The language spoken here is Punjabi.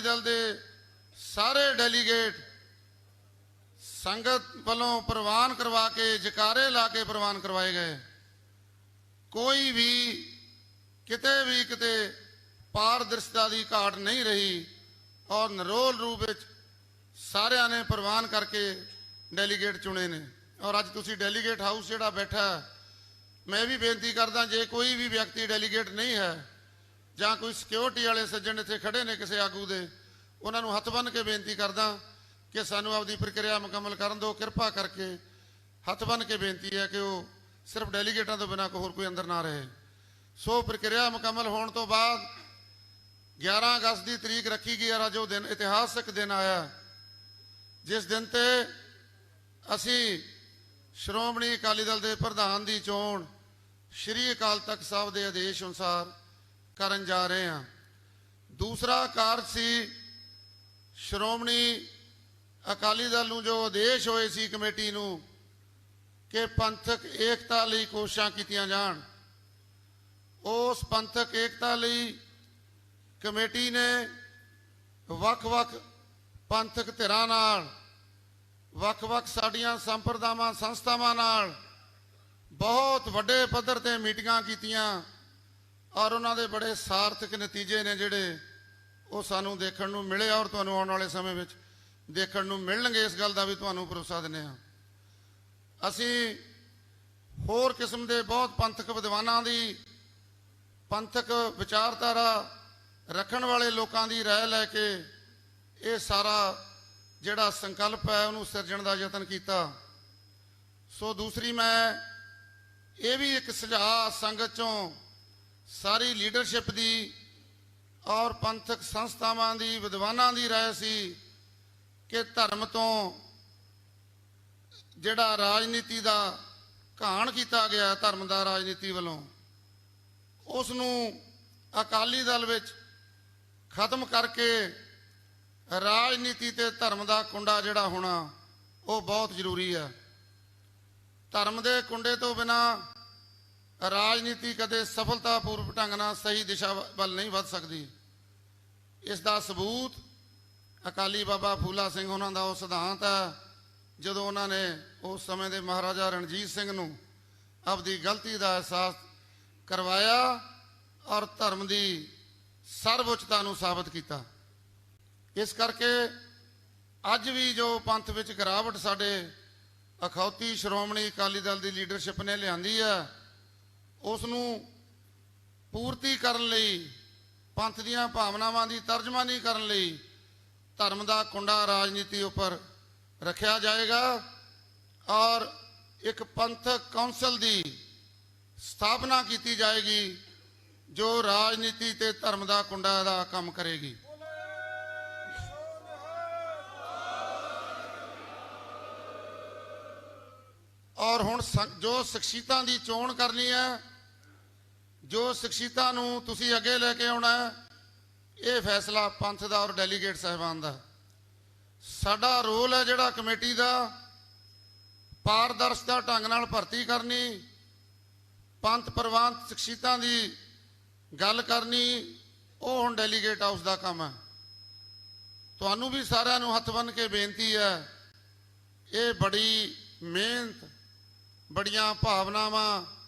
ਅਕਾਲੀ ਦਲ ਦੇ ਸਾਰੇ ਡੈਲੀਗੇਟ ਸੰਗਤ ਵੱਲੋਂ ਪ੍ਰਵਾਨ ਕਰਵਾ ਕੇ ਜਕਾਰੇ ਲਾ ਕੇ ਪ੍ਰਵਾਨ ਕਰਵਾਏ ਗਏ। ਕੋਈ ਵੀ ਕਿਤੇ ਵੀ ਕਿਤੇ ਪਾਰਦਰਸ਼ਤਾ ਦੀ ਘਾਟ ਨਹੀਂ ਰਹੀ ਔਰ ਨਰੋਲ ਰੂਪ ਵਿੱਚ ਸਾਰਿਆਂ ਨੇ ਪ੍ਰਵਾਨ ਕਰਕੇ ਡੈਲੀਗੇਟ ਚੁਣੇ ਨੇ। ਔਰ ਅੱਜ ਤੁਸੀਂ ਡੈਲੀਗੇਟ ਹਾਊਸ ਜਿਹੜਾ ਬੈਠਾ ਹੈ, ਮੈਂ ਵੀ ਬੇਨਤੀ ਕਰਦਾ ਜੇ ਕੋਈ ਵੀ ਵਿਅਕਤੀ ਡੈਲੀਗੇਟ ਨਹੀਂ ਹੈ ਜਾਂ ਕੋਈ ਸਿਕਿਉਰਿਟੀ ਵਾਲੇ ਸੱਜਣ ਇੱਥੇ ਖੜੇ ਨੇ ਕਿਸੇ ਆਗੂ ਦੇ, ਉਹਨਾਂ ਨੂੰ ਹੱਥ ਬੰਨ੍ਹ ਕੇ ਬੇਨਤੀ ਕਰਦਾ ਕਿ ਸਾਨੂੰ ਆਪਦੀ ਪ੍ਰਕਿਰਿਆ ਮੁਕੰਮਲ ਕਰਨ ਦਿਓ, ਕਿਰਪਾ ਕਰਕੇ ਹੱਥ ਬੰਨ੍ਹ ਕੇ ਬੇਨਤੀ ਹੈ ਕਿ ਉਹ ਸਿਰਫ ਡੈਲੀਗੇਟਾਂ ਤੋਂ ਬਿਨਾਂ ਹੋਰ ਕੋਈ ਅੰਦਰ ਨਾ ਰਹੇ। ਸੋ ਪ੍ਰਕਿਰਿਆ ਮੁਕੰਮਲ ਹੋਣ ਤੋਂ ਬਾਅਦ 11 ਅਗਸਤ ਦੀ ਤਰੀਕ ਰੱਖੀ ਗਈ ਹੈ ਅੱਜ ਉਹ ਦਿਨ ਇਤਿਹਾਸਕ ਦਿਨ ਆਇਆ। ਜਿਸ ਦਿਨ ਤੇ ਅਸੀਂ ਸ਼੍ਰੋਮਣੀ ਅਕਾਲੀ ਦਲ ਦੇ ਪ੍ਰਧਾਨ ਦੀ ਚੋਣ ਸ਼੍ਰੀ ਅਕਾਲ ਤਖਤ ਸਾਹਿਬ ਦੇ ਆਦੇਸ਼ ਅਨੁਸਾਰ ਕਰਨ ਜਾ ਰਹੇ ਹਾਂ। ਦੂਸਰਾ ਕਾਰਜ ਸੀ ਸ਼੍ਰੋਮਣੀ ਅਕਾਲੀ ਦਲ ਨੂੰ ਜੋ ਆਦੇਸ਼ ਹੋਏ ਸੀ ਕਮੇਟੀ ਨੂੰ ਕਿ ਪੰਥਕ ਏਕਤਾ ਲਈ ਕੋਸ਼ਿਸ਼ਾਂ ਕੀਤੀਆਂ ਜਾਣ। ਉਸ ਪੰਥਕ ਏਕਤਾ ਲਈ ਕਮੇਟੀ ਨੇ ਵੱਖ-ਵੱਖ ਪੰਥਕ ਧਿਰਾਂ ਨਾਲ, ਵੱਖ-ਵੱਖ ਸਾਡੀਆਂ ਸੰਪਰਦਾਵਾਂ, ਸੰਸਥਾਵਾਂ ਨਾਲ ਬਹੁਤ ਵੱਡੇ ਪੱਧਰ ਤੇ ਮੀਟਿੰਗਾਂ ਕੀਤੀਆਂ। ਔਰ ਉਹਨਾਂ ਦੇ ਬੜੇ ਸਾਰਥਕ ਨਤੀਜੇ ਨੇ ਜਿਹੜੇ ਉਹ ਸਾਨੂੰ ਦੇਖਣ ਨੂੰ ਮਿਲੇ ਔਰ ਤੁਹਾਨੂੰ ਆਉਣ ਵਾਲੇ ਸਮੇਂ ਵਿੱਚ ਦੇਖਣ ਨੂੰ ਮਿਲਣਗੇ ਇਸ ਗੱਲ ਦਾ ਵੀ ਤੁਹਾਨੂੰ ਭਰੋਸਾ ਦਿੰਦੇ ਹਾਂ। ਅਸੀਂ ਹੋਰ ਕਿਸਮ ਦੇ ਬਹੁਤ ਪੰਥਕ ਵਿਦਵਾਨਾਂ ਦੀ ਪੰਥਕ ਵਿਚਾਰਧਾਰਾ ਰੱਖਣ ਵਾਲੇ ਲੋਕਾਂ ਦੀ ਰਾਏ ਲੈ ਕੇ ਇਹ ਸਾਰਾ ਜਿਹੜਾ ਸੰਕਲਪ ਹੈ ਉਹਨੂੰ ਸਿਰਜਣ ਦਾ ਯਤਨ ਕੀਤਾ। ਸੋ ਦੂਸਰੀ ਮੈਂ ਇਹ ਵੀ ਇੱਕ ਸੁਝਾਅ ਸੰਗਤ ਚੋਂ ਸਾਰੀ ਲੀਡਰਸ਼ਿਪ ਦੀ ਔਰ ਪੰਥਕ ਸੰਸਥਾਵਾਂ ਦੀ, ਵਿਦਵਾਨਾਂ ਦੀ ਰਾਏ ਸੀ ਕਿ ਧਰਮ ਤੋਂ ਜਿਹੜਾ ਰਾਜਨੀਤੀ ਦਾ ਘਾਣ ਕੀਤਾ ਗਿਆ, ਧਰਮ ਦਾ ਰਾਜਨੀਤੀ ਵੱਲੋਂ ਉਸ ਨੂੰ ਅਕਾਲੀ ਦਲ ਵਿੱਚ ਖਤਮ ਕਰਕੇ ਰਾਜਨੀਤੀ ਤੇ ਧਰਮ ਦਾ ਕੁੰਡਾ ਜਿਹੜਾ ਹੋਣਾ, ਉਹ ਬਹੁਤ ਜ਼ਰੂਰੀ ਹੈ। ਧਰਮ ਦੇ ਕੁੰਡੇ ਤੋਂ ਬਿਨਾ ਰਾਜਨੀਤੀ ਕਦੇ ਸਫਲਤਾਪੂਰਵਕ ਢੰਗ ਨਾਲ ਸਹੀ ਦਿਸ਼ਾ ਵੱਲ ਨਹੀਂ ਵੱਧ ਸਕਦੀ। ਇਸ ਦਾ ਸਬੂਤ ਅਕਾਲੀ ਬਾਬਾ ਫੂਲਾ ਸਿੰਘ ਉਹਨਾਂ ਦਾ ਉਹ ਸਿਧਾਂਤ ਹੈ, ਜਦੋਂ ਉਹਨਾਂ ਨੇ ਉਸ ਸਮੇਂ ਦੇ ਮਹਾਰਾਜਾ ਰਣਜੀਤ ਸਿੰਘ ਨੂੰ ਆਪਦੀ ਗਲਤੀ ਦਾ ਅਹਿਸਾਸ ਕਰਵਾਇਆ ਔਰ ਧਰਮ ਦੀ ਸਰਵਉੱਚਤਾ ਨੂੰ ਸਾਬਤ ਕੀਤਾ। ਇਸ ਕਰਕੇ ਅੱਜ ਵੀ ਜੋ ਪੰਥ ਵਿੱਚ ਗਿਰਾਵਟ ਸਾਡੇ ਅਖੌਤੀ ਸ਼੍ਰੋਮਣੀ ਅਕਾਲੀ ਦਲ ਦੀ ਲੀਡਰਸ਼ਿਪ ਨੇ ਲਿਆਂਦੀ ਹੈ ਉਸ ਨੂੰ ਪੂਰਤੀ ਕਰਨ ਲਈ, ਪੰਥ ਦੀਆਂ ਭਾਵਨਾਵਾਂ ਦੀ ਤਰਜਮਾਨੀ ਕਰਨ ਲਈ ਧਰਮ ਦਾ ਕੁੰਡਾ ਰਾਜਨੀਤੀ ਉੱਪਰ ਰੱਖਿਆ ਜਾਏਗਾ ਔਰ ਇੱਕ ਪੰਥਕ ਕੌਂਸਲ ਦੀ ਸਥਾਪਨਾ ਕੀਤੀ ਜਾਏਗੀ, ਜੋ ਰਾਜਨੀਤੀ ਤੇ ਧਰਮ ਦਾ ਕੁੰਡਾ ਦਾ ਕੰਮ ਕਰੇਗੀ। ਔਰ ਹੁਣ ਜੋ ਸ਼ਖਸੀਅਤਾਂ ਦੀ ਚੋਣ ਕਰਨੀ ਹੈ ਜੋ ਸ਼ਖਸੀਅਤਾਂ ਨੂੰ ਤੁਸੀਂ ਅੱਗੇ ਲੈ ਕੇ ਆਉਣਾ ਹੈ, ਇਹ ਫੈਸਲਾ ਪੰਥ ਦਾ ਔਰ ਡੈਲੀਗੇਟ ਸਾਹਿਬਾਨ ਦਾ। ਸਾਡਾ ਰੋਲ ਹੈ ਜਿਹੜਾ ਕਮੇਟੀ ਦਾ ਪਾਰਦਰਸ਼ਤਾ ਢੰਗ ਨਾਲ ਭਰਤੀ ਕਰਨੀ, ਪੰਥ ਪ੍ਰਵਾਨ ਸ਼ਖਸੀਅਤਾਂ ਦੀ ਗੱਲ ਕਰਨੀ, ਉਹ ਹੁਣ ਡੈਲੀਗੇਟ ਹਾਊਸ ਦਾ ਕੰਮ ਹੈ। ਤੁਹਾਨੂੰ ਵੀ ਸਾਰਿਆਂ ਨੂੰ ਹੱਥ ਬੰਨ੍ਹ ਕੇ ਬੇਨਤੀ ਹੈ, ਇਹ ਬੜੀ ਮਿਹਨਤ, ਬੜੀਆਂ ਭਾਵਨਾਵਾਂ